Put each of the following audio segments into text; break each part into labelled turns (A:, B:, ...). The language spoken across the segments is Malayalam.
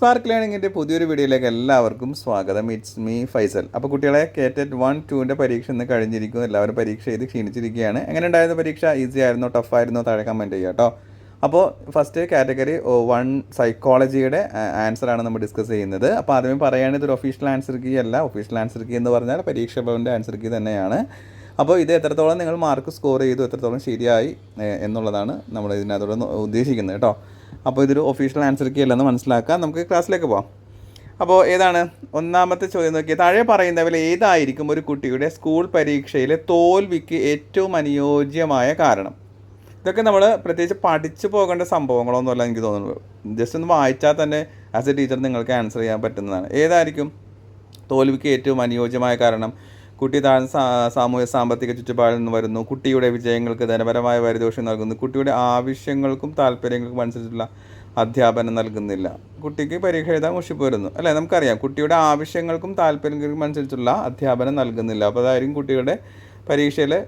A: സ്പാർക്ക് ലേണിങ്ങിന്റെ പുതിയൊരു വീഡിയോയിലേക്ക് എല്ലാവർക്കും സ്വാഗതം. ഇറ്റ്സ് മീ ഫൈസൽ അപ്പോൾ കുട്ടികളെ കേറ്ററ്റ് വൺ ടുവിന്റെ പരീക്ഷ ഇന്ന് കഴിഞ്ഞിരിക്കുന്നു. എല്ലാവരും പരീക്ഷ ചെയ്ത് ക്ഷീണിച്ചിരിക്കുകയാണ്. എങ്ങനെ ഉണ്ടായിരുന്ന പരീക്ഷ? ഈസി ആയിരുന്നോ? ടഫായിരുന്നോ താഴെ കമന്റ് ചെയ്യുക കേട്ടോ. അപ്പോൾ ഫസ്റ്റ് കാറ്റഗറി വൺ സൈക്കോളജിയുടെ ആൻസറാണ് നമ്മൾ ഡിസ്കസ് ചെയ്യുന്നത്. അപ്പോൾ ആദ്യമേ പറയുകയാണെങ്കിൽ ഇതൊരു ഒഫീഷ്യൽ ആൻസർ കീ അല്ല. ഒഫീഷ്യൽ ആൻസർ കീ എന്ന് പറഞ്ഞാൽ പരീക്ഷ ഭവന്റെ ആൻസർ കീ തന്നെയാണ്. അപ്പോൾ ഇത് എത്രത്തോളം നിങ്ങൾ മാർക്ക് സ്കോർ ചെയ്തു എത്രത്തോളം ശരിയായി എന്നുള്ളതാണ് നമ്മൾ ഇതിനകത്തോടെ ഉദ്ദേശിക്കുന്നത് കേട്ടോ. അപ്പോൾ ഇതൊരു ഒഫീഷ്യൽ ആൻസർ കീ അല്ലെന്ന് മനസ്സിലാക്കാം. നമുക്ക് ക്ലാസ്സിലേക്ക് പോകാം അപ്പോൾ ഏതാണ്? ഒന്നാമത്തെ ചോദ്യം നോക്കിയാൽ താഴെ പറയുന്നവയിൽ ഏതായിരിക്കും ഒരു കുട്ടിയുടെ സ്കൂൾ പരീക്ഷയിലെ തോൽവിക്ക് ഏറ്റവും അനുയോജ്യമായ കാരണം? ഇതൊക്കെ നമ്മൾ പ്രത്യേകിച്ച് പഠിച്ചു പോകേണ്ട സംഭവങ്ങളൊന്നുമല്ല എനിക്ക് തോന്നുന്നത്. ജസ്റ്റ് ഒന്ന് വായിച്ചാൽ തന്നെ ആസ് എ ടീച്ചർ നിങ്ങൾക്ക് ആൻസർ ചെയ്യാൻ പറ്റുന്നതാണ്. ഏതായിരിക്കും? തോൽവിക്ക് ഏറ്റവും അനുയോജ്യമായ കാരണം? കുട്ടി താഴ്ന്ന സാമൂഹ്യ സാമ്പത്തിക ചുറ്റുപാടിൽ നിന്ന് വരുന്നു. കുട്ടിയുടെ വിജയങ്ങൾക്ക് ധനപരമായ പരിദോഷം നൽകുന്നു. കുട്ടിയുടെ ആവശ്യങ്ങൾക്കും താല്പര്യങ്ങൾക്കും അനുസരിച്ചുള്ള അധ്യാപനം നൽകുന്നില്ല. കുട്ടിക്ക് പരീക്ഷ എഴുതാൻ മുഷിപ്പ് വരുന്നു. അല്ലേ? നമുക്കറിയാം. കുട്ടിയുടെ ആവശ്യങ്ങൾക്കും താല്പര്യങ്ങൾക്കും അനുസരിച്ചുള്ള അധ്യാപനം നൽകുന്നില്ല. അപ്പോൾ അതായിരിക്കും കുട്ടിയുടെ പരീക്ഷയിൽ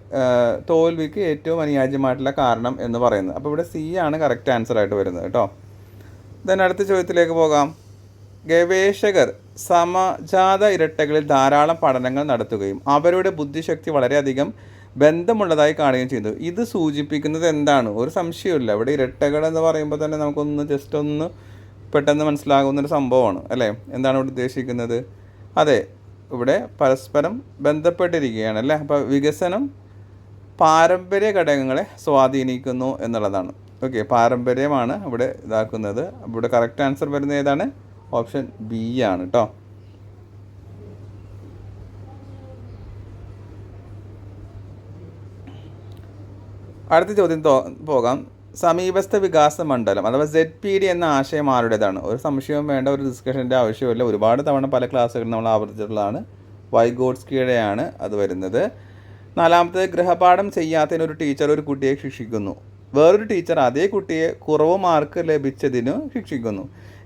A: തോൽവിക്ക് ഏറ്റവും അനുയോജ്യമായിട്ടുള്ള കാരണം എന്ന് പറയുന്നത്. അപ്പോൾ ഇവിടെ സി ആണ് കറക്റ്റ് ആൻസർ ആയിട്ട് വരുന്നത്. കേട്ടോ? ദെൻ അടുത്ത ചോദ്യത്തിലേക്ക് പോകാം. ഗവേഷകർ സമജാത ഇരട്ടകളിൽ ധാരാളം പഠനങ്ങൾ നടത്തുകയും അവരുടെ ബുദ്ധിശക്തി വളരെയധികം ബന്ധമുള്ളതായി കാണുകയും ചെയ്തു. ഇത് സൂചിപ്പിക്കുന്നത് എന്താണ്? ഒരു സംശയമില്ല ഇവിടെ ഇരട്ടകൾ എന്ന് പറയുമ്പോൾ തന്നെ നമുക്കൊന്ന് ജസ്റ്റ് ഒന്ന് പെട്ടെന്ന് മനസ്സിലാകുന്നൊരു സംഭവമാണ് അല്ലേ? എന്താണ് ഇവിടെ ഉദ്ദേശിക്കുന്നത്? അതെ ഇവിടെ പരസ്പരം ബന്ധപ്പെട്ടിരിക്കുകയാണ് അല്ലേ? അപ്പോൾ വികസനം പാരമ്പര്യ ഘടകങ്ങളെ സ്വാധീനിക്കുന്നു എന്നുള്ളതാണ്. ഓക്കെ പാരമ്പര്യമാണ് ഇവിടെ ഇതാക്കുന്നത്. ഇവിടെ കറക്റ്റ് ആൻസർ വരുന്നത് ഏതാണ്? ഓപ്ഷൻ ബി ആണ് കേട്ടോ അടുത്ത ചോദ്യം പോകാം. സമീപസ്ഥ വികാസ മണ്ഡലം അഥവാ സെഡ് പി ഡി എന്ന ആശയം ആരുടേതാണ്? ഒരു സംശയവും വേണ്ട ഒരു ഡിസ്കഷന്റെ ആവശ്യമില്ല ഒരുപാട് തവണ പല ക്ലാസ്സുകളിൽ നമ്മൾ ആവർത്തിച്ചിട്ടുള്ളതാണ്. വൈഗോഡ്സ്കിയുടെയാണ് അത് വരുന്നത്. നാലാമത്തെ ഗൃഹപാഠം ചെയ്യാത്തതിന് ഒരു ടീച്ചർ ഒരു കുട്ടിയെ ശിക്ഷിക്കുന്നു. വേറൊരു ടീച്ചർ അതേ കുട്ടിയെ കുറവ് മാർക്ക് ലഭിച്ചതിന് ശിക്ഷിക്കുന്നു.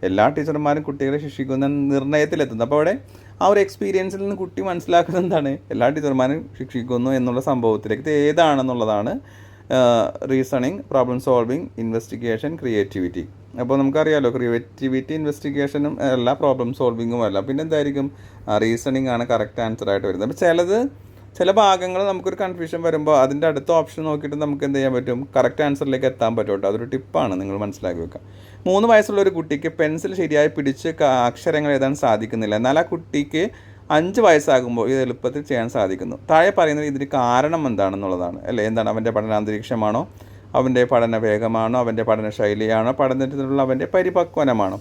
A: എല്ലാ ടീച്ചർമാരും കുട്ടികളെ ശിക്ഷിക്കുന്ന നിർണയത്തിലെത്തുന്നു. അപ്പോൾ അവിടെ ആ ഒരു എക്സ്പീരിയൻസിൽ നിന്ന് കുട്ടി മനസ്സിലാക്കുന്നത് എന്താണ്? എല്ലാ ടീച്ചർമാരും ശിക്ഷിക്കുന്നു എന്നുള്ള സംഭവത്തിലേക്ക്. ഇത് ഏതാണെന്നുള്ളതാണ് reasoning problem solving investigation creativity അപ്പോൾ നമുക്കറിയാലോ ക്രിയേറ്റിവിറ്റി ഇൻവെസ്റ്റിഗേഷനും അല്ല പ്രോബ്ലം സോൾവിങ്ങും അല്ല. പിന്നെ എന്തായിരിക്കും റീസണിങ് ആണ് കറക്റ്റ് ആൻസർ ആയിട്ട് വരുന്നത്. അപ്പോൾ ചിലത് ചില ഭാഗങ്ങൾ നമുക്കൊരു കൺഫ്യൂഷൻ വരുമ്പോൾ അതിന്റെ അടുത്ത ഓപ്ഷൻ നോക്കിയിട്ട് നമുക്ക് എന്ത് ചെയ്യാൻ പറ്റും? കറക്റ്റ് ആൻസറിലേക്ക് എത്താൻ പറ്റും അതൊരു ടിപ്പാണ് നിങ്ങൾ മനസ്സിലാക്കി വെക്കുക. മൂന്ന് വയസ്സുള്ള ഒരു കുട്ടിക്ക് പെൻസിൽ ശരിയായി പിടിച്ച് അക്ഷരങ്ങൾ എഴുതാൻ സാധിക്കുന്നില്ല. എന്നാൽ ആ കുട്ടിക്ക് അഞ്ച് വയസ്സാകുമ്പോൾ ഇത് എളുപ്പത്തിൽ ചെയ്യാൻ സാധിക്കുന്നു. താഴെ പറയുന്നത് ഇതിന് കാരണം എന്താണെന്നുള്ളതാണ്. അല്ലേ? എന്താണ്? അവന്റെ പഠനാന്തരീക്ഷമാണോ അവന്റെ പഠന വേഗമാണോ? അവന്റെ പഠന ശൈലിയാണോ? പഠനത്തിനുള്ള അവന്റെ പരിപക്വനമാണോ?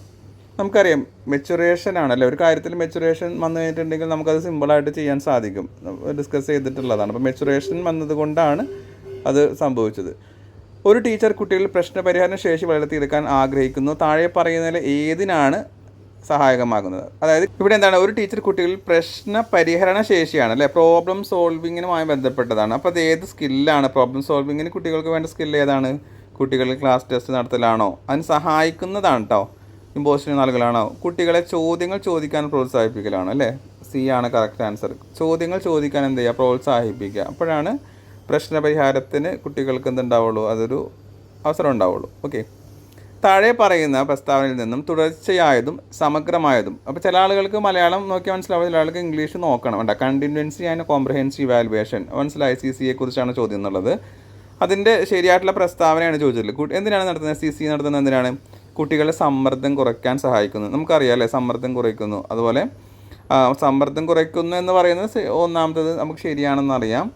A: നമുക്കറിയാം മെച്ചുറേഷൻ ആണല്ലേ ഒരു കാര്യത്തിൽ മെച്ചുറേഷൻ വന്നു കഴിഞ്ഞിട്ടുണ്ടെങ്കിൽ നമുക്കത് സിമ്പിളായിട്ട് ചെയ്യാൻ സാധിക്കും. ഡിസ്കസ് ചെയ്തിട്ടുള്ളതാണ്. അപ്പോൾ മെച്ചുറേഷൻ വന്നതുകൊണ്ടാണ് അത് സംഭവിച്ചത്. ഒരു ടീച്ചർ കുട്ടികളിൽ പ്രശ്നപരിഹാര ശേഷി വളർത്തിയെടുക്കാൻ ആഗ്രഹിക്കുന്നു. താഴെ പറയുന്നതിൽ ഏതിനാണ് സഹായകമാകുന്നത്? അതായത് ഇവിടെ എന്താണ്? ഒരു ടീച്ചർ കുട്ടികളിൽ പ്രശ്ന പരിഹരണ ശേഷിയാണ് അല്ലേ? പ്രോബ്ലം സോൾവിങ്ങിനുമായി ബന്ധപ്പെട്ടതാണ്. അപ്പോൾ അത് ഏത് സ്കില്ലാണ് പ്രോബ്ലം സോൾവിങ്ങിന് കുട്ടികൾക്ക് വേണ്ട സ്കിൽ ഏതാണ്? കുട്ടികളിൽ ക്ലാസ് ടെസ്റ്റ് നടത്തലാണോ? അതിന് സഹായിക്കുന്നതാണ് കേട്ടോ ഇമ്പോസിഷൻ നൽകലാണോ. കുട്ടികളെ ചോദ്യങ്ങൾ ചോദിക്കാൻ പ്രോത്സാഹിപ്പിക്കലാണ് അല്ലേ? സി ആണ് കറക്റ്റ് ആൻസർ ചോദ്യങ്ങൾ ചോദിക്കാൻ എന്ത് ചെയ്യുക പ്രോത്സാഹിപ്പിക്കുക. അപ്പോഴാണ് പ്രശ്നപരിഹാരത്തിന് കുട്ടികൾക്ക് എന്തുണ്ടാവുള്ളൂ? അതൊരു അവസരം ഉണ്ടാവുള്ളൂ. ഓക്കെ താഴെ പറയുന്ന പ്രസ്താവനയിൽ നിന്നും തുടർച്ചയായതും സമഗ്രമായതും. അപ്പോൾ ചില ആളുകൾക്ക് മലയാളം നോക്കി മനസ്സിലാവും. ചില ആൾക്ക് ഇംഗ്ലീഷ് നോക്കണം. വേണ്ട. കണ്ടിന്യൂൻസി ആൻഡ് കോംപ്രഹെൻസീവ് വാലുവേഷൻ മനസ്സിലായി? സി സിയെ കുറിച്ചാണ് ചോദ്യം എന്നുള്ളത്. അതിന്റെ ശരിയായിട്ടുള്ള പ്രസ്താവനയാണ് ചോദിച്ചിട്ടുള്ളത്. എന്തിനാണ് നടത്തുന്നത്? സി സി നടത്തുന്നത് എന്തിനാണ്? കുട്ടികളുടെ സമ്മർദ്ദം കുറയ്ക്കാൻ സഹായിക്കുന്നു. നമുക്കറിയാം അല്ലേ സമ്മർദ്ദം കുറയ്ക്കുന്നു. അതുപോലെ സമ്മർദ്ദം കുറയ്ക്കുന്നു എന്ന് പറയുന്നത് ഒന്നാമത്തത് നമുക്ക് ശരിയാണെന്നറിയാം.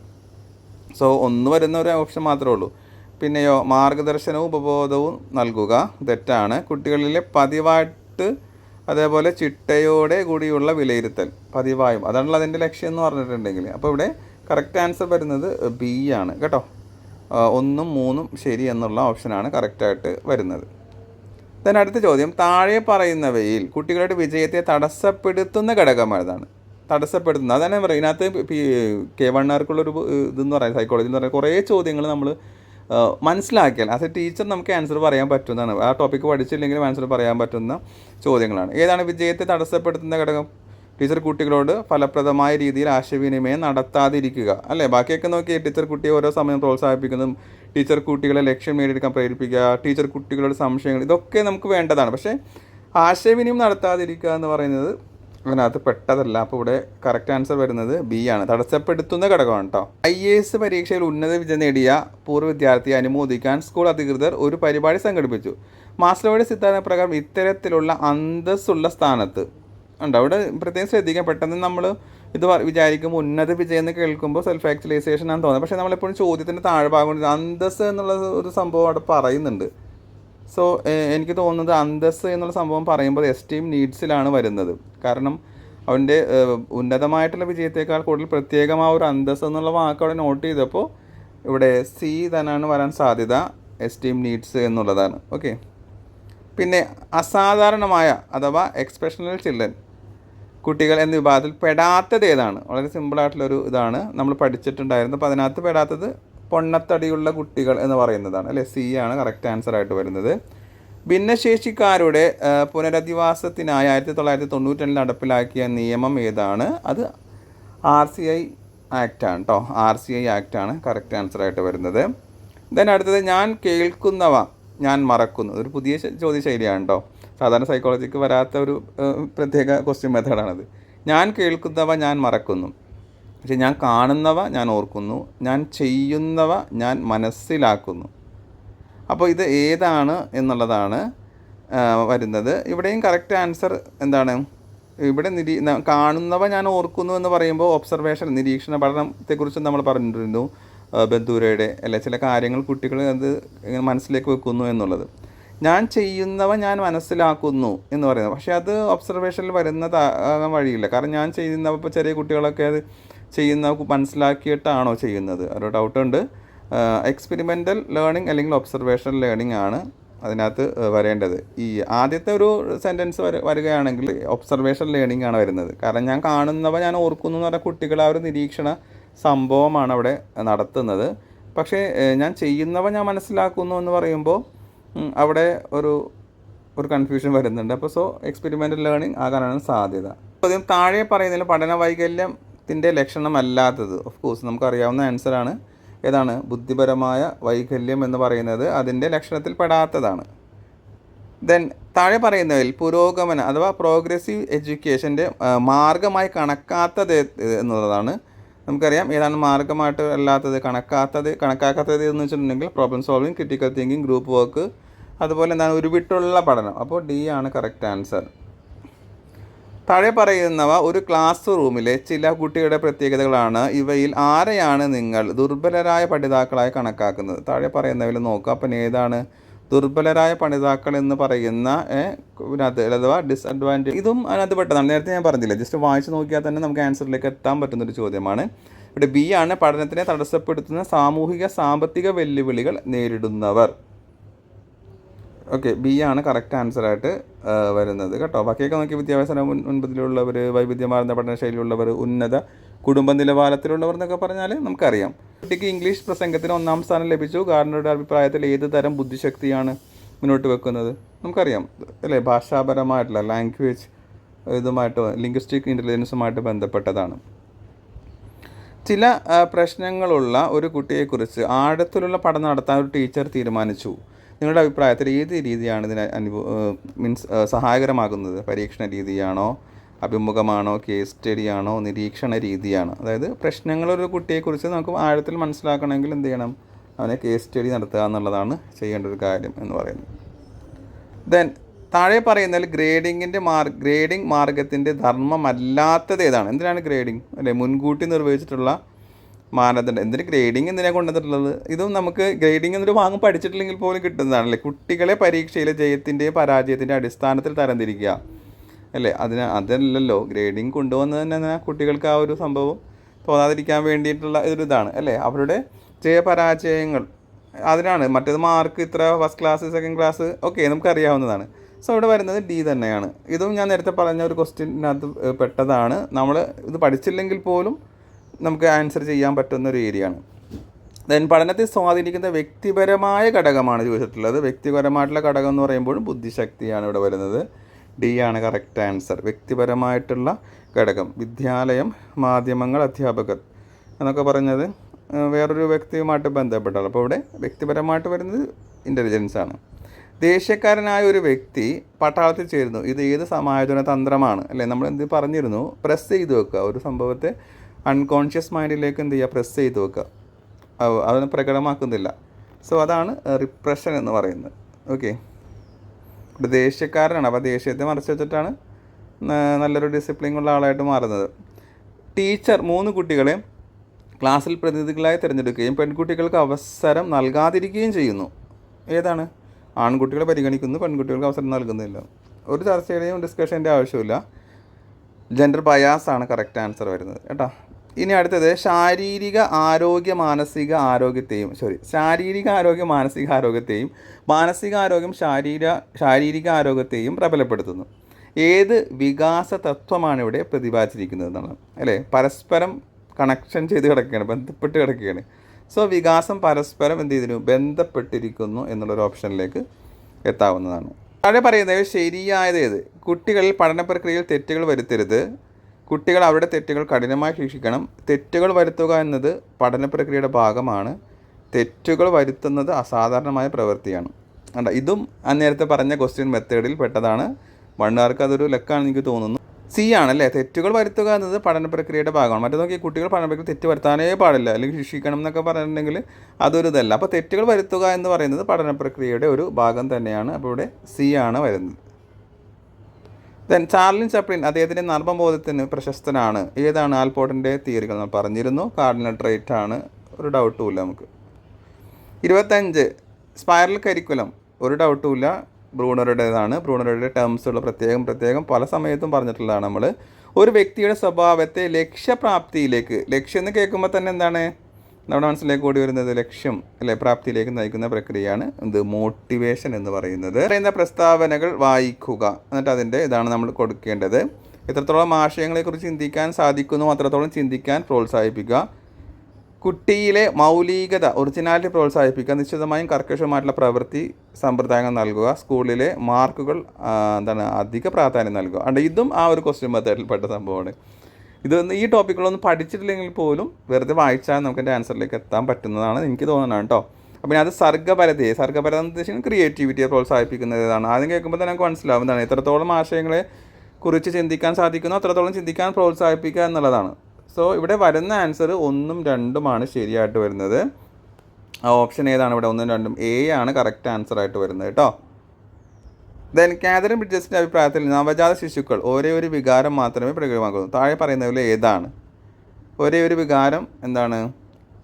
A: സോ ഒന്ന് വരുന്ന ഒരു ഓപ്ഷൻ മാത്രമേ ഉള്ളൂ. പിന്നെയോ മാർഗദർശനവും ഉപബോധവും നൽകുക. തെറ്റാണ്. കുട്ടികളിലെ പതിവായിട്ട് അതേപോലെ ചിട്ടയോടെ കൂടിയുള്ള വിലയിരുത്തൽ പതിവായും. അതാണല്ലോ അതിന്റെ ലക്ഷ്യം എന്ന് പറഞ്ഞിട്ടുണ്ടെങ്കിൽ. അപ്പോൾ ഇവിടെ കറക്റ്റ് ആൻസർ വരുന്നത് ബി ആണ്. കേട്ടോ? ഒന്നും മൂന്നും ശരി എന്നുള്ള ഓപ്ഷനാണ് കറക്റ്റായിട്ട് വരുന്നത്. ദെൻ അടുത്ത ചോദ്യം. താഴെ പറയുന്നവയിൽ കുട്ടികളുടെ വിജയത്തെ തടസ്സപ്പെടുത്തുന്ന ഘടകം ഏതാണ്? തടസ്സപ്പെടുത്തുന്നത് അതാണ് പറയുന്നത്. ഇതിനകത്ത് കെ വണ്ണാർക്കുള്ളൊരു ഇതെന്ന് പറയാം സൈക്കോളജി എന്ന് പറയുന്നത് കുറേ ചോദ്യങ്ങൾ നമ്മൾ മനസ്സിലാക്കിയാൽ ആസ് എ ടീച്ചർ നമുക്ക് ആൻസർ പറയാൻ പറ്റുന്നതാണ്. ആ ടോപ്പിക്ക് പഠിച്ചില്ലെങ്കിലും ആൻസർ പറയാൻ പറ്റുന്ന ചോദ്യങ്ങളാണ്. ഏതാണ് വിജയത്തെ തടസ്സപ്പെടുത്തുന്ന ഘടകം? ടീച്ചർ കുട്ടികളോട് ഫലപ്രദമായ രീതിയിൽ ആശയവിനിമയം നടത്താതിരിക്കുക. അല്ലേ? ബാക്കിയൊക്കെ നോക്കി ടീച്ചർ കുട്ടിയെ ഓരോ സമയം പ്രോത്സാഹിപ്പിക്കുന്നതും ടീച്ചർ കുട്ടികളെ ലക്ഷ്യം നേടിയെടുക്കാൻ പ്രേരിപ്പിക്കുക ടീച്ചർ കുട്ടികളുടെ സംശയങ്ങൾ ഇതൊക്കെ നമുക്ക് വേണ്ടതാണ്. പക്ഷേ ആശയവിനിമയം നടത്താതിരിക്കുക എന്ന് പറയുന്നത് അതിനകത്ത് പെട്ടതല്ല. അപ്പോൾ ഇവിടെ കറക്റ്റ് ആൻസർ വരുന്നത് ബി ആണ്. തടസ്സപ്പെടുത്തുന്ന ഘടകമാണ് കേട്ടോ ഐ എ എസ് പരീക്ഷയിൽ ഉന്നത വിജയം നേടിയ പൂർവ വിദ്യാർത്ഥിയെ അനുമോദിക്കാൻ സ്കൂൾ അധികൃതർ ഒരു പരിപാടി സംഘടിപ്പിച്ചു. മാസ്ലോയുടെ സിദ്ധാന്തപ്രകാരം പ്രകാരം ഇത്തരത്തിലുള്ള അന്തസ്സുള്ള സ്ഥാനത്ത് ഉണ്ട്. അവിടെ പ്രത്യേകം ശ്രദ്ധിക്കാം. പെട്ടെന്ന് നമ്മൾ ഇത് വിചാരിക്കുമ്പോൾ ഉന്നത വിജയം എന്ന് കേൾക്കുമ്പോൾ സെൽഫ് ആക്ച്വലൈസേഷൻ ആണെന്ന് തോന്നുന്നത് പക്ഷേ നമ്മളെപ്പോഴും ചോദ്യത്തിന്റെ താഴെ ഭാഗം കൊണ്ട് അന്തസ് എന്നുള്ള ഒരു സംഭവം അവിടെ പറയുന്നുണ്ട്. സോ എനിക്ക് തോന്നുന്നത് അന്തസ് എന്നുള്ള സംഭവം പറയുമ്പോൾ എസ്റ്റീം നീഡ്സിലാണ് വരുന്നത്. കാരണം അവന്റെ ഉന്നതമായിട്ടുള്ള വിജയത്തേക്കാൾ കൂടുതൽ പ്രത്യേകമായ ഒരു അന്തസ് എന്നുള്ള വാക്ക് അവിടെ നോട്ട് ചെയ്തപ്പോൾ ഇവിടെ സി തന്നെയാണ് വരാൻ സാധ്യത. എസ്റ്റീം നീഡ്സ് എന്നുള്ളതാണ്. ഓക്കെ? പിന്നെ അസാധാരണമായ അഥവാ എക്സ്പ്രഷണൽ ചിൽഡ്രൻ കുട്ടികൾ എന്ന വിഭാഗത്തിൽ പെടാത്തത് ഏതാണ്? വളരെ സിമ്പിളായിട്ടുള്ളൊരു ഇതാണ്. നമ്മൾ പഠിച്ചിട്ടുണ്ടായിരുന്നു. അപ്പോൾ അതിനകത്ത് പെടാത്തത് പൊണ്ണത്തടിയുള്ള കുട്ടികൾ എന്ന് പറയുന്നതാണ്. അല്ലേ? സി ആണ് കറക്റ്റ് ആൻസർ ആയിട്ട് വരുന്നത്. ഭിന്നശേഷിക്കാരുടെ പുനരധിവാസത്തിനായി ആയിരത്തി തൊള്ളായിരത്തി തൊണ്ണൂറ്റി നടപ്പിലാക്കിയ നിയമം ഏതാണ്? അത് ആർ സി ഐ ആക്റ്റാണ് കേട്ടോ ആർ സി ഐ ആക്റ്റാണ് കറക്റ്റ് ആൻസർ ആയിട്ട് വരുന്നത്. ദെൻ അടുത്തത് ഞാൻ കേൾക്കുന്നവ ഞാൻ മറക്കുന്നു. ഒരു പുതിയ ചോദ്യശൈലിയാണ് കേട്ടോ സാധാരണ സൈക്കോളജിക്ക് വരാത്ത ഒരു പ്രത്യേക ക്വസ്റ്റ്യൻ മെത്തേഡാണത് ഞാൻ കേൾക്കുന്നവ ഞാൻ മറക്കുന്നു. പക്ഷെ ഞാൻ കാണുന്നവ ഞാൻ ഓർക്കുന്നു. ഞാൻ ചെയ്യുന്നവ ഞാൻ മനസ്സിലാക്കുന്നു. അപ്പോൾ ഇത് ഏതാണ് എന്നുള്ളതാണ് വരുന്നത്. ഇവിടെയും കറക്റ്റ് ആൻസർ എന്താണ്? ഇവിടെ നിരീ കാണുന്നവ ഞാൻ ഓർക്കുന്നു എന്ന് പറയുമ്പോൾ ഒബ്സർവേഷൻ നിരീക്ഷണ പഠനത്തെക്കുറിച്ച് നമ്മൾ പറഞ്ഞിരുന്നു. ബന്ധുരയുടെ അല്ലെ ചില കാര്യങ്ങൾ കുട്ടികൾ അത് മനസ്സിലേക്ക് വെക്കുന്നു എന്നുള്ളത്. ഞാൻ ചെയ്യുന്നവ ഞാൻ മനസ്സിലാക്കുന്നു എന്ന് പറയുന്നത്. പക്ഷേ അത് ഒബ്സർവേഷനിൽ വരുന്നത് വഴിയില്ല. കാരണം ഞാൻ ചെയ്യുന്നവ ഇപ്പോൾ ചെറിയ കുട്ടികളൊക്കെ അത് ചെയ്യുന്ന മനസ്സിലാക്കിയിട്ടാണോ ചെയ്യുന്നത്. ഒരു ഡൗട്ടുണ്ട് എക്സ്പെരിമെന്റൽ ലേണിംഗ് അല്ലെങ്കിൽ ഒബ്സർവേഷൻ ലേണിംഗ് ആണ് അതിനകത്ത് വരേണ്ടത്. ഈ ആദ്യത്തെ ഒരു സെന്റൻസ് വര വരികയാണെങ്കിൽ ഒബ്സർവേഷൻ ലേണിംഗ് ആണ് വരുന്നത്. കാരണം ഞാൻ കാണുന്നവ ഞാൻ ഓർക്കുന്നു എന്ന് പറഞ്ഞാൽ കുട്ടികൾ ആ ഒരു നിരീക്ഷണ സംഭവമാണ് അവിടെ നടത്തുന്നത്. പക്ഷേ ഞാൻ ചെയ്യുന്നവ ഞാൻ മനസ്സിലാക്കുന്നു എന്ന് പറയുമ്പോൾ അവിടെ ഒരു ഒരു കൺഫ്യൂഷൻ വരുന്നുണ്ട്. അപ്പോൾ സോ എക്സ്പെരിമെന്റൽ ലേണിംഗ് ആകാനാണ് സാധ്യത. ചോദ്യം താഴെ പറയുന്നതിൽ പഠന വൈകല്യത്തിന്റെ ലക്ഷണമല്ലാത്തത്. ഓഫ് കോഴ്സ് നമുക്കറിയാവുന്ന ആൻസറാണ് ഏതാണ്? ബുദ്ധിപരമായ വൈകല്യം എന്ന് പറയുന്നത് അതിന്റെ ലക്ഷണത്തിൽ പെടാത്തതാണ് ദെൻ താഴെ പറയുന്നതിൽ പുരോഗമന അഥവാ പ്രോഗ്രസീവ് എഡ്യൂക്കേഷന്റെ മാർഗമായി കണക്കാത്തത് എന്നുള്ളതാണ് നമുക്കറിയാം ഏതാണ് മാർഗമായിട്ട് അല്ലാത്തത് കണക്കാത്തത് കണക്കാക്കാത്തത് എന്ന് വെച്ചിട്ടുണ്ടെങ്കിൽ problem solving critical thinking group work അതുപോലെ എന്താണ് ഉരുവിട്ടുള്ള പഠനം. അപ്പോൾ ഡി ആണ് കറക്റ്റ് ആൻസർ താഴെ പറയുന്നവ ഒരു ക്ലാസ് റൂമിലെ ചില കുട്ടികളുടെ പ്രത്യേകതകളാണ്. ഇവയിൽ ആരെയാണ് നിങ്ങൾ ദുർബലരായ പഠിതാക്കളായി കണക്കാക്കുന്നത്? താഴെ പറയുന്നവയിൽ നോക്കുക. അപ്പം ഏതാണ്? ദുർബലരായ പണിതാക്കൾ എന്ന് പറയുന്ന അഥവാ ഡിസഡ്വാന്റേജ് ഇതും അതിനകത്ത് പെട്ടതാണ്. നേരത്തെ ഞാൻ പറഞ്ഞില്ല ജസ്റ്റ് വായിച്ച് നോക്കിയാൽ തന്നെ നമുക്ക് ആൻസറിലേക്ക് എത്താൻ പറ്റുന്നൊരു ചോദ്യമാണ്. ഇവിടെ ബി ആണ് പഠനത്തിനെ തടസ്സപ്പെടുത്തുന്ന സാമൂഹിക സാമ്പത്തിക വെല്ലുവിളികൾ നേരിടുന്നവർ. ഓക്കെ ബി ആണ് കറക്റ്റ് ആൻസറായിട്ട് വരുന്നത് കേട്ടോ. ബാക്കിയൊക്കെ നോക്കി വിദ്യാഭ്യാസ മുൻ മുൻപതിലുള്ളവർ വൈവിധ്യമാർന്ന പഠനശൈലിയുള്ളവർ ഉന്നത കുടുംബ നിലവാരത്തിലുള്ളവർ എന്നൊക്കെ പറഞ്ഞാൽ നമുക്കറിയാം. കുട്ടിക്ക് ഇംഗ്ലീഷ് പ്രസംഗത്തിന് ഒന്നാം സ്ഥാനം ലഭിച്ചു. ഗാർഡനറുടെ അഭിപ്രായത്തിൽ ഏത് തരം ബുദ്ധിശക്തിയാണ് മുന്നോട്ട് വെക്കുന്നത്? നമുക്കറിയാം അല്ലേ? ഭാഷാപരമായിട്ടുള്ള ലാംഗ്വേജ് ഇതുമായിട്ട് ലിംഗ്വിസ്റ്റിക് ഇന്റലിജൻസുമായിട്ട് ബന്ധപ്പെട്ടതാണ്. ചില പ്രശ്നങ്ങളുള്ള ഒരു കുട്ടിയെക്കുറിച്ച് ആഴത്തിലുള്ള പഠനം നടത്താൻ ഒരു ടീച്ചർ തീരുമാനിച്ചു. നിങ്ങളുടെ അഭിപ്രായത്തിൽ ഏത് രീതിയാണ് ഇതിന് അനുഭവ മീൻസ് സഹായകരമാകുന്നത്? പരീക്ഷണ രീതിയാണോ? അഭിമുഖമാണോ കേസ് സ്റ്റഡിയാണോ നിരീക്ഷണ രീതിയാണ്? അതായത് പ്രശ്നങ്ങളൊരു കുട്ടിയെക്കുറിച്ച് നമുക്ക് ആഴത്തിൽ മനസ്സിലാക്കണമെങ്കിൽ എന്ത് ചെയ്യണം? അവനെ കേസ് സ്റ്റഡി നടത്തുക എന്നുള്ളതാണ് ചെയ്യേണ്ട ഒരു കാര്യം എന്ന് പറയുന്നത്. ദെൻ താഴെ പറയുന്നതിൽ ഗ്രേഡിങ്ങിന്റെ മാർ ഗ്രേഡിംഗ് മാർഗത്തിന്റെ ധർമ്മമല്ലാത്തത് ഏതാണ്? എന്തിനാണ് ഗ്രേഡിംഗ് അല്ലെ മുൻകൂട്ടി നിർവഹിച്ചിട്ടുള്ള മാനദണ്ഡം. എന്തിന് ഗ്രേഡിംഗ് എന്തിനാണ് കൊണ്ടുവന്നിട്ടുള്ളത്? ഇതും നമുക്ക് ഗ്രേഡിംഗ് എന്നൊരു ഭാഗം പഠിച്ചിട്ടില്ലെങ്കിൽ പോലും കിട്ടുന്നതാണല്ലേ കുട്ടികളെ പരീക്ഷയിലെ ജയത്തിന്റെയും പരാജയത്തിന്റെ അടിസ്ഥാനത്തിൽ തരംതിരിക്കുക. അല്ലേ? അതിന് അതല്ലല്ലോ. ഗ്രേഡിങ് കൊണ്ടുവന്നത് തന്നെ കുട്ടികൾക്ക് ആ ഒരു സംഭവം തോന്നാതിരിക്കാൻ വേണ്ടിയിട്ടുള്ള ഒരു ഇതാണ് അല്ലേ? അവരുടെ ജയപരാജയങ്ങൾ അതിനാണ് മറ്റേത് മാർക്ക് ഇത്ര first class second class okay നമുക്കറിയാവുന്നതാണ്. സോ ഇവിടെ വരുന്നത് ഡി തന്നെയാണ്. ഇതും ഞാൻ നേരത്തെ പറഞ്ഞ ഒരു ക്വസ്റ്റ്യനകത്ത് പെട്ടതാണ്. നമ്മൾ ഇത് പഠിച്ചില്ലെങ്കിൽ പോലും നമുക്ക് ആൻസർ ചെയ്യാൻ പറ്റുന്ന ഒരു ഏരിയ ആണ്. ദെൻ പഠനത്തെ സ്വാധീനിക്കുന്ന വ്യക്തിപരമായ ഘടകമാണ് ചോദിച്ചിട്ടുള്ളത്. വ്യക്തിപരമായിട്ടുള്ള ഘടകം എന്ന് പറയുമ്പോഴും ബുദ്ധിശക്തിയാണ് ഇവിടെ വരുന്നത്. ഡി ആണ് കറക്റ്റ് ആൻസർ വ്യക്തിപരമായിട്ടുള്ള ഘടകം. വിദ്യാലയം മാധ്യമങ്ങൾ അധ്യാപകർ എന്നൊക്കെ പറഞ്ഞത് വേറൊരു വ്യക്തിയുമായിട്ട് ബന്ധപ്പെട്ടാണ്. അപ്പോൾ ഇവിടെ വ്യക്തിപരമായിട്ട് വരുന്നത് ഇന്റലിജൻസ് ആണ്. ദേഷ്യക്കാരനായ ഒരു വ്യക്തി പട്ടാളത്തിൽ ചേരുന്നു. ഇത് ഏത് സമായോജന തന്ത്രമാണ്? അല്ലേ നമ്മൾ എന്ത് പറഞ്ഞിരുന്നു? പ്രസ് ചെയ്ത് വെക്കുക. ഒരു സംഭവത്തെ അൺകോൺഷ്യസ് മൈൻഡിലേക്ക് എന്ത് ചെയ്യുക? പ്രസ് ചെയ്ത് വെക്കുക. അതൊന്നും പ്രകടമാക്കുന്നില്ല. സോ അതാണ് റിപ്രഷൻ എന്ന് പറയുന്നത്. ഓക്കെ ഇവിടെ ദേഷ്യക്കാരനാണ് അപ്പോൾ ദേഷ്യത്തെ മറച്ചു വെച്ചിട്ടാണ് നല്ലൊരു ഡിസിപ്ലിൻ ഉള്ള ആളായിട്ട് മാറുന്നത്. ടീച്ചർ മൂന്ന് കുട്ടികളെ ക്ലാസ്സിൽ പ്രതിനിധികളായി തിരഞ്ഞെടുക്കുകയും പെൺകുട്ടികൾക്ക് അവസരം നൽകാതിരിക്കുകയും ചെയ്യുന്നു. ഏതാണ്? ആൺകുട്ടികളെ പരിഗണിക്കുന്നു പെൺകുട്ടികൾക്ക് അവസരം നൽകുന്നില്ല. ഒരു ചർച്ചയുടെയും ഡിസ്കഷന്റെ ആവശ്യമില്ല ജെൻഡർ ബയാസാണ് കറക്റ്റ് ആൻസർ വരുന്നത്. കേട്ടോ? ഇനി അടുത്തത് ശാരീരിക ആരോഗ്യ മാനസിക ആരോഗ്യത്തെയും സോറി ശാരീരിക ആരോഗ്യ മാനസിക ആരോഗ്യത്തെയും മാനസിക ആരോഗ്യം ശാരീര ശാരീരിക ആരോഗ്യത്തെയും പ്രബലപ്പെടുത്തുന്നു. ഏത് വികാസ തത്വമാണ് ഇവിടെ പ്രതിപാദിച്ചിരിക്കുന്നത് എന്നാണ് അല്ലേ? പരസ്പരം കണക്ഷൻ ചെയ്ത് കിടക്കുകയാണ് ബന്ധപ്പെട്ട് കിടക്കുകയാണ്. സോ വികാസം പരസ്പരം എന്ത് ചെയ്തിരുന്നു? ബന്ധപ്പെട്ടിരിക്കുന്നു എന്നുള്ളൊരു ഓപ്ഷനിലേക്ക് എത്താവുന്നതാണ്. താഴെ പറയുന്നത് ശരിയായത് ഏത്? കുട്ടികളിൽ പഠന പ്രക്രിയയിൽ തെറ്റുകൾ വരുത്തരുത് കുട്ടികൾ അവരുടെ തെറ്റുകൾ കഠിനമായി ശിക്ഷിക്കണം. തെറ്റുകൾ വരുത്തുക എന്നത് പഠന പ്രക്രിയയുടെ ഭാഗമാണ്. തെറ്റുകൾ വരുത്തുന്നത് അസാധാരണമായ പ്രവൃത്തിയാണ്. അല്ല ഇതും അന്നേരത്തെ പറഞ്ഞ ക്വസ്റ്റ്യൻ മെത്തേഡിൽ പെട്ടതാണ്. മണ്ണാർക്ക് അതൊരു ലക്കാണ് എനിക്ക് തോന്നുന്നു. സി ആണല്ലേ? തെറ്റുകൾ വരുത്തുക എന്നത് പഠന പ്രക്രിയയുടെ ഭാഗമാണ്. മറ്റേ നോക്കി കുട്ടികൾ പഠന പ്രക്രിയ തെറ്റ് വരുത്താനേ പാടില്ല. അല്ലെങ്കിൽ ശിക്ഷിക്കണം എന്നൊക്കെ പറഞ്ഞിട്ടുണ്ടെങ്കിൽ അതൊരു ഇതല്ല. അപ്പോൾ തെറ്റുകൾ വരുത്തുക എന്ന് പറയുന്നത് പഠന പ്രക്രിയയുടെ ഒരു ഭാഗം തന്നെയാണ്. അപ്പോൾ ഇവിടെ സി ആണ് വരുന്നത്. ദെൻ ചാർലിൻ ചപ്ലിൻ അദ്ദേഹത്തിന്റെ നർമ്മബോധത്തിന് പ്രശസ്തനാണ്. ഏതാണ് ആൽപോർട്ടിന്റെ തിയറികൾ നമ്മൾ പറഞ്ഞിരുന്നു. കാർഡിനൽ ട്രേറ്റ് ആണ്. ഒരു ഡൗട്ടുമില്ല നമുക്ക്. ഇരുപത്തഞ്ച് സ്പൈറൽ കരിക്കുലം ഒരു ഡൗട്ടുമില്ല ബ്രൂണറുടേതാണ് ബ്രൂണറുടെ ടേംസുള്ള പ്രത്യേകം പ്രത്യേകം പല സമയത്തും പറഞ്ഞിട്ടുള്ളതാണ് നമ്മൾ ഒരു വ്യക്തിയുടെ സ്വഭാവത്തെ ലക്ഷ്യപ്രാപ്തിയിലേക്ക് ലക്ഷ്യം എന്ന് കേൾക്കുമ്പോൾ തന്നെ എന്താണ്? നമ്മുടെ മനസ്സിലേക്ക് ഓടി വരുന്നത് ലക്ഷ്യം അല്ലെ പ്രാപ്തിയിലേക്ക് നയിക്കുന്ന പ്രക്രിയയാണ്. ഇത് മോട്ടിവേഷൻ എന്ന് പറയുന്നത്. പറയുന്ന പ്രസ്താവനകൾ വായിക്കുക. എന്നിട്ട് അതിന്റെ ഇതാണ് നമ്മൾ കൊടുക്കേണ്ടത്. എത്രത്തോളം ആശയങ്ങളെക്കുറിച്ച് ചിന്തിക്കാൻ സാധിക്കുന്നു അത്രത്തോളം ചിന്തിക്കാൻ പ്രോത്സാഹിപ്പിക്കുക. കുട്ടിയിലെ മൗലികത ഒറിജിനാലിറ്റി പ്രോത്സാഹിപ്പിക്കുക. നിശ്ചിതമായും കർക്കശമായിട്ടുള്ള പ്രവൃത്തി സമ്പ്രദായങ്ങൾ നൽകുക. സ്കൂളിലെ മാർക്കുകൾ എന്താണ് അധിക പ്രാധാന്യം നൽകുക. അതുകൊണ്ട് ഇതും ആ ഒരു ക്വസ്റ്റ്യൻ മെത്തേഡിൽപ്പെട്ട സംഭവമാണ്. ഇതൊന്ന് ഈ ടോപ്പിക്കുകളൊന്നും പഠിച്ചിട്ടില്ലെങ്കിൽ പോലും വെറുതെ വായിച്ചാൽ നമുക്ക് എന്റെ ആൻസറിലേക്ക് എത്താൻ പറ്റുന്നതാണ് എനിക്ക് തോന്നുന്നത് കേട്ടോ. അപ്പം അത് സർഗപരതയെ സർഗപരത എന്ന് ഉദ്ദേശിക്കുന്നത് ക്രിയേറ്റിവിറ്റിയെ പ്രോത്സാഹിപ്പിക്കുന്നത് ഇതാണ്. ആദ്യം കേൾക്കുമ്പോൾ തന്നെ നമുക്ക് മനസ്സിലാവുന്നതാണ് എത്രത്തോളം ആശയങ്ങളെ കുറിച്ച് ചിന്തിക്കാൻ സാധിക്കുന്നു അത്രത്തോളം ചിന്തിക്കാൻ പ്രോത്സാഹിപ്പിക്കുക എന്നുള്ളതാണ്. സോ ഇവിടെ വരുന്ന ആൻസർ ഒന്നും രണ്ടുമാണ് ശരിയായിട്ട് വരുന്നത്. ഓപ്ഷൻ ഏതാണ് ഇവിടെ? ഒന്നും രണ്ടും എ ആണ് കറക്റ്റ് ആൻസർ ആയിട്ട് വരുന്നത് കേട്ടോ. ദെൻ കാതറിൻ ബ്രിഡ്ജസിന്റെ അഭിപ്രായത്തിൽ നവജാത ശിശുക്കൾ ഒരേ ഒരു വികാരം മാത്രമേ പ്രകടമാക്കുന്നു താഴെ പറയുന്നതിൽ ഏതാണ്? ഒരേ ഒരു വികാരം എന്താണ്?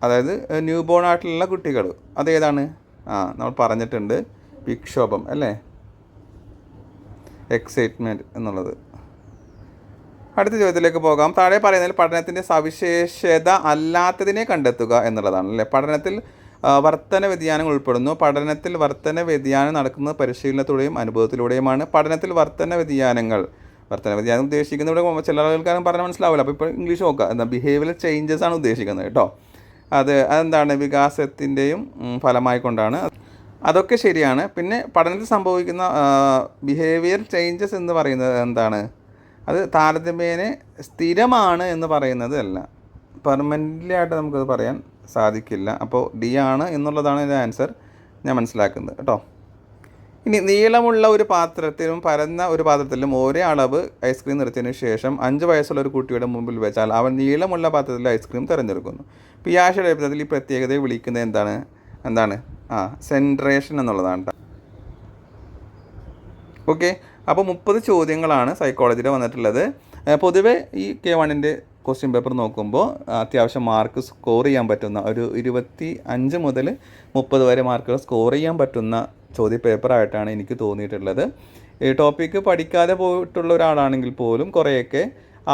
A: അതായത് ന്യൂ ബോൺ ആയിട്ടുള്ള കുട്ടികൾ. അതേതാണ് ആ നമ്മൾ പറഞ്ഞിട്ടുണ്ട് വിക്ഷോഭം അല്ലേ? എക്സൈറ്റ്മെന്റ് എന്നുള്ളത്. അടുത്ത ചോദ്യത്തിലേക്ക് പോകാം. താഴെ പറയുന്നതിൽ പഠനത്തിന്റെ സവിശേഷത അല്ലാത്തതിനെ കണ്ടെത്തുക എന്നുള്ളതാണ് അല്ലേ? പഠനത്തിൽ വർത്തന വ്യതിയാനങ്ങൾ ഉൾപ്പെടുന്നു. പഠനത്തിൽ വർത്തന വ്യതിയാനം നടക്കുന്നത് പരിശീലനത്തിലൂടെയും അനുഭവത്തിലൂടെയുമാണ്. പഠനത്തിൽ വർത്തന വ്യതിയാനങ്ങൾ. വർത്തന വ്യതിയാനം ഉദ്ദേശിക്കുന്നത് ഇവിടെ ചില ആൾക്കാരും പറഞ്ഞാൽ മനസ്സിലാവില്ല. അപ്പോൾ ഇപ്പോൾ ഇംഗ്ലീഷ് നോക്കുക. എന്താ ബിഹേവിയർ ചേഞ്ചസ് ആണ് ഉദ്ദേശിക്കുന്നത് കേട്ടോ. അത് അതെന്താണ്? വികാസത്തിന്റെയും ഫലമായി കൊണ്ടാണ്. അതൊക്കെ ശരിയാണ്. പിന്നെ പഠനത്തിൽ സംഭവിക്കുന്ന ബിഹേവിയർ ചേഞ്ചസ് എന്ന് പറയുന്നത് എന്താണ്? അത് താരതമ്യേന സ്ഥിരമാണ് എന്ന് പറയുന്നത് അല്ല. പെർമനന്റ്ലി ആയിട്ട് നമുക്കത് പറയാൻ സാധിക്കില്ല. അപ്പോൾ ഡി ആണ് എന്നുള്ളതാണ് എന്റെ ആൻസർ. ഞാൻ മനസ്സിലാക്കുന്നത് കേട്ടോ. ഇനി നീളമുള്ള ഒരു പാത്രത്തിലും പരന്ന ഒരു പാത്രത്തിലും ഒരേ അളവ് ഐസ്ക്രീം നിർത്തിയതിനു ശേഷം അഞ്ച് വയസ്സുള്ള ഒരു കുട്ടിയുടെ മുമ്പിൽ വെച്ചാൽ അവൻ നീളമുള്ള പാത്രത്തിൽ ഐസ്ക്രീം തിരഞ്ഞെടുക്കുന്നു. പിയാഷയുടെ അഭിപ്രായത്തിൽ ഈ പ്രത്യേകതയെ വിളിക്കുന്നത് എന്താണ്? എന്താണ്? ആ സെൻട്രേഷൻ എന്നുള്ളതാണ്. ഓക്കെ. അപ്പോൾ മുപ്പത് ചോദ്യങ്ങളാണ് സൈക്കോളജിയിൽ വന്നിട്ടുള്ളത്. പൊതുവെ ഈ കെ വണ്ണിന്റെ ക്വസ്റ്റ്യൻ പേപ്പർ നോക്കുമ്പോൾ അത്യാവശ്യം മാർക്ക് സ്കോർ ചെയ്യാൻ പറ്റുന്ന ഒരു ഇരുപത്തി അഞ്ച് മുതൽ മുപ്പത് വരെ മാർക്കുകൾ സ്കോർ ചെയ്യാൻ പറ്റുന്ന ചോദ്യ പേപ്പറായിട്ടാണ് എനിക്ക് തോന്നിയിട്ടുള്ളത്. ഈ ടോപ്പിക്ക് പഠിക്കാതെ പോയിട്ടുള്ള ഒരാളാണെങ്കിൽ പോലും കുറേയൊക്കെ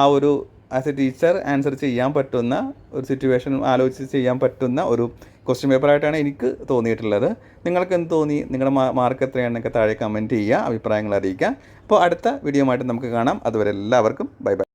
A: ആ ഒരു ആസ് എ ടീച്ചർ ആൻസർ ചെയ്യാൻ പറ്റുന്ന ഒരു സിറ്റുവേഷൻ ആലോചിച്ച് ചെയ്യാൻ പറ്റുന്ന ഒരു ക്വസ്റ്റ്യൻ പേപ്പറായിട്ടാണ് എനിക്ക് തോന്നിയിട്ടുള്ളത്. നിങ്ങൾക്ക് എന്ത് തോന്നി? നിങ്ങളുടെ മാർക്ക് എത്രയാണെന്നൊക്കെ താഴെ കമന്റ് ചെയ്യുക അഭിപ്രായങ്ങൾ അറിയിക്കുക. അപ്പോൾ അടുത്ത വീഡിയോ ആയിട്ട് നമുക്ക് കാണാം. അതുവരെ എല്ലാവർക്കും ബൈ ബൈ